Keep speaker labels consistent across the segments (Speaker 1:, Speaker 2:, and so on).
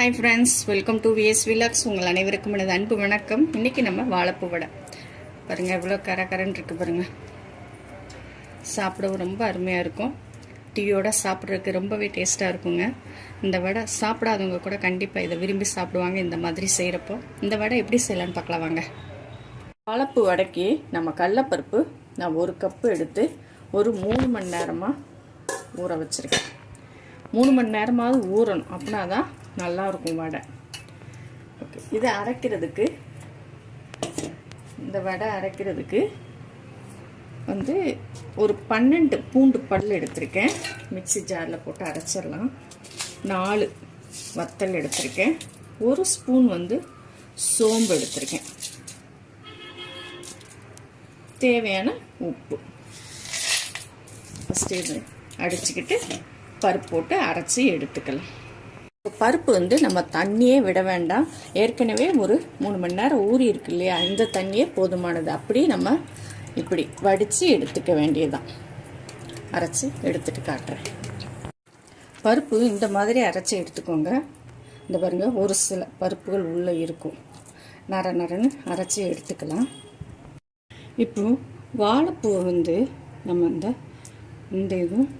Speaker 1: Hi friends welcome to VS vlogs உங்கள் அனைவருக்கும் எனது அன்பு வணக்கம். இன்றைக்கி நம்ம வாழைப்பூ வடை. பாருங்கள் எவ்வளோ கர கரன்னு பாருங்கள் சாப்பிடவும் ரொம்ப அருமையாக இருக்கும். டீயோட சாப்பிட்றதுக்கு ரொம்பவே டேஸ்ட்டாக இருக்குங்க. இந்த வடை சாப்பிடாதவங்க கூட கண்டிப்பாக இதை விரும்பி சாப்பிடுவாங்க இந்த மாதிரி செய்கிறப்போ இந்த வடை எப்படி செய்யலான்னு பார்க்கலாம் வாங்க. வாழைப்பூ வடைக்கு நம்ம கடலப்பருப்பு நான் ஒரு கப்பு எடுத்து ஒரு மூணு மணி நேரமாக ஊற வச்சுருக்கேன். மூணு மணி நேரமாவது ஊறணும். அப்படின்னா தான் நல்லாயிருக்கும் வடை. ஓகே இதை அரைக்கிறதுக்கு இந்த வடை அரைக்கிறதுக்கு வந்து ஒரு பன்னெண்டு பூண்டு பல் எடுத்திருக்கேன். மிக்ஸி ஜாரில் போட்டு அரைச்சிடலாம். நாலு வத்தல் எடுத்திருக்கேன். ஒரு ஸ்பூன் வந்து சோம்பு எடுத்திருக்கேன். தேவையான உப்பு. ஃபஸ்ட்டு இது அடிச்சுக்கிட்டு பருப்பு போட்டு அரைச்சி எடுத்துக்கலாம். பருப்பு வந்து நம்ம தண்ணியே விட வேண்டாம். ஏற்கனவே ஒரு மூணு மணி நேரம் ஊறி இருக்கு இல்லையா? இந்த தண்ணியே போதுமானது. அப்படி நம்ம இப்படி வடித்து எடுத்துக்க வேண்டியதுதான். அரைச்சி எடுத்துட்டு காட்டுறேன். பருப்பு இந்த மாதிரி அரைச்சி எடுத்துக்கோங்க. இந்த பாருங்க ஒரு சில பருப்புகள் உள்ளே இருக்கும். நர நரன்னு அரைச்சி எடுத்துக்கலாம். இப்போ வாழைப்பூவை வந்து நம்ம இந்த இந்த இதுவும்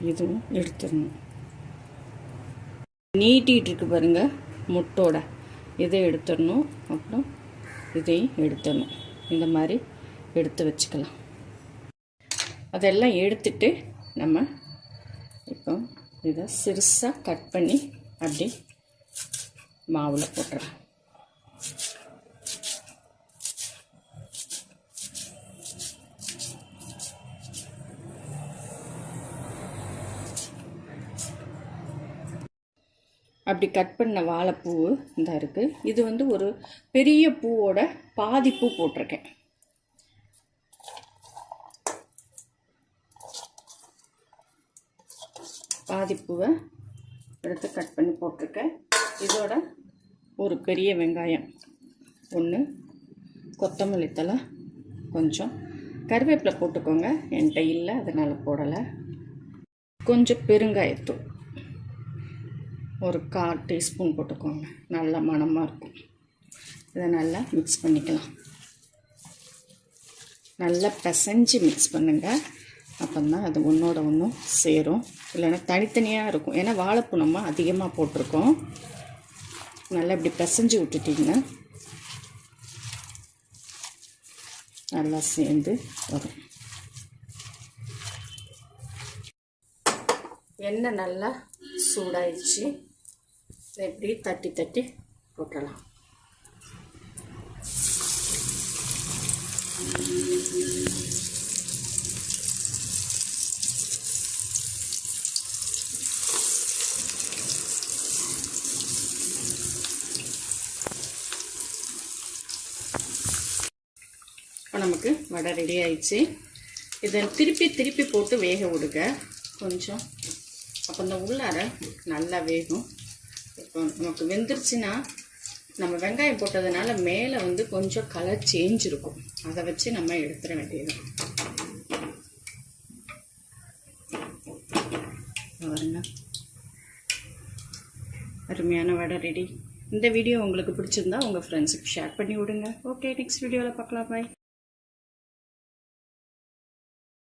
Speaker 1: இதுவும் எடுத்துடணும். நீட்டிகிட்டு இருக்கு பாருங்க முட்டோட. இதை எடுத்துடணும். அப்புறம் இதையும் எடுத்துடணும். இந்த மாதிரி எடுத்து வச்சுக்கலாம். அதெல்லாம் எடுத்துட்டு நம்ம இப்போ இதை சிறுசாக கட் பண்ணி அப்படி மாவில் போட்டுறேன் அப்படி கட் பண்ண வாழைப்பூ இந்த இருக்குது இது வந்து ஒரு பெரிய பூவோட பாதி பூ போட்டிருக்கேன். பாதி பூவை எடுத்து கட் பண்ணி போட்டிருக்கேன். இதோட ஒரு பெரிய வெங்காயம். ஒன்று கொத்தமல்லி தழை கொஞ்சம் கருவேப்பிலை போட்டுக்கோங்க. என்கிட்ட இல்லை அதனால் போடலை. கொஞ்சம் பெருங்காயத்தூள். ஒரு கால் டீஸ்பூன் போட்டுக்கோங்க. நல்ல மணமாக இருக்கும். இதை நல்லா மிக்ஸ் பண்ணிக்கலாம். நல்லா பிசைஞ்சு மிக்ஸ் பண்ணுங்கள் அப்போந்தான் தான் அது ஒன்றோட ஒன்றும் சேரும். இல்லைன்னா தனித்தனியாக இருக்கும். ஏன்னா வாழைப்பூ நம்ம அதிகமாக போட்டிருக்கோம். நல்லா இப்படி பிசைஞ்சு விட்டுட்டிங்கன்னா நல்லா சேர்ந்து வரும். எண்ணெய் நல்லா சூடாயிடுச்சு. இப்படி தட்டி தட்டி போட்டலாம். இப்போ நமக்கு வடை ரெடி ஆயிடுச்சு. இதை திருப்பி திருப்பி போட்டு வேக விடுங்க. கொஞ்சம். அப்போ இந்த உள்ளார நல்லா வேகும். இப்போ நமக்கு வெந்துருச்சுன்னா நம்ம வெங்காயம் போட்டதுனால மேலே வந்து கொஞ்சம் கலர் சேஞ்ச் இருக்கும். அதை வச்சு நம்ம எடுத்துட வேண்டியது. பாருங்க. அருமையான வடை ரெடி இந்த வீடியோ உங்களுக்கு பிடிச்சிருந்தா உங்கள் ஃப்ரெண்ட்ஸுக்கு ஷேர் பண்ணி விடுங்க. ஓகே நெக்ஸ்ட் வீடியோவில் பார்க்கலாம். பாய்